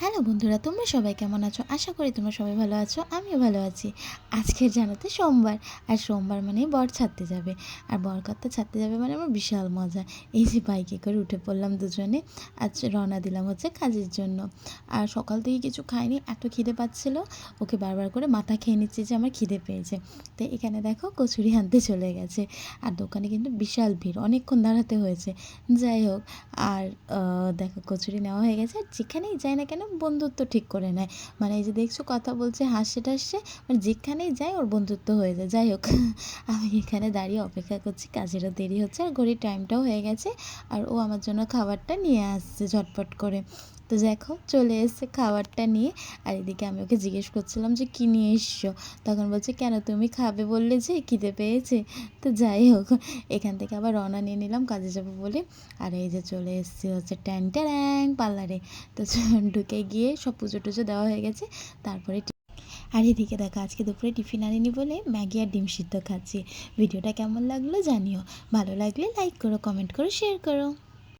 Hello বন্ধুরা, তোমরা সবাই কেমন আছো? আশা করি তোমরা সবাই ভালো আছো, আমিও ভালো আছি। আজকের জানাতে সোমবার, আর সোমবার মানে বর ছাড়তে যাবে। আর বর কর্তা ছাড়তে যাবে মানে আমার বিশাল মজা। এই যে বাইকে করে উঠে পড়লাম দুজনে, আজ রওনা দিলাম হচ্ছে কাজের জন্য। আর সকাল থেকে কিছু খাইনি, এত খিদে পাচ্ছিল, ওকে বারবার করে মাথা খেয়ে নিচ্ছে যে আমার খিদে পেয়েছে। তো এখানে দেখো কচুরি আনতে চলে গেছে। আর দোকানে কিন্তু বিশাল ভিড়, অনেকক্ষণ দাঁড়াতে হয়েছে। যাই হোক, আর দেখো কচুরি নেওয়া হয়ে গেছে, আর যেখানেই যাই না কেন বন্ধুত্ব ঠিক করে নেয়। মানে এই যে দেখছ কথা বলছে, হাসছে টাসছে মানে যেখানেই যায় ওর বন্ধুত্ব হয়ে যায়। যাই হোক, আমি এখানে দাঁড়িয়ে অপেক্ষা করছি, কাজেরও দেরি হচ্ছে আর ঘড়ির টাইমটাও হয়ে গেছে। আর ও আমার জন্য খাবারটা নিয়ে আসছে ঝটপট করে। তো দেখো চলে এসছে খাবারটা নিয়ে। আর এদিকে আমি ওকে জিজ্ঞেস করছিলাম যে, কী নিয়ে এসছো? তখন বলছে, কেন তুমি খাবে? বললে যে, খিদে পেয়েছে। তো যাই হোক, এখান থেকে আবার রওনা নিয়ে নিলাম কাজে যাব বলে। আর এই যে চলে এসেছি হচ্ছে ট্যাং ট্যাং পার্লারে। তো ঢুকে গিয়ে সব পুজো টুজো দেওয়া হয়ে গেছে। তারপরে আর এদিকে দেখো, আজকে দুপুরে টিফিন আনিনি বলে ম্যাগি আর ডিম সিদ্ধ খাচ্ছি। ভিডিওটা কেমন লাগল জানিও। ভালো লাগলে লাইক করো, কমেন্ট করো, শেয়ার করো।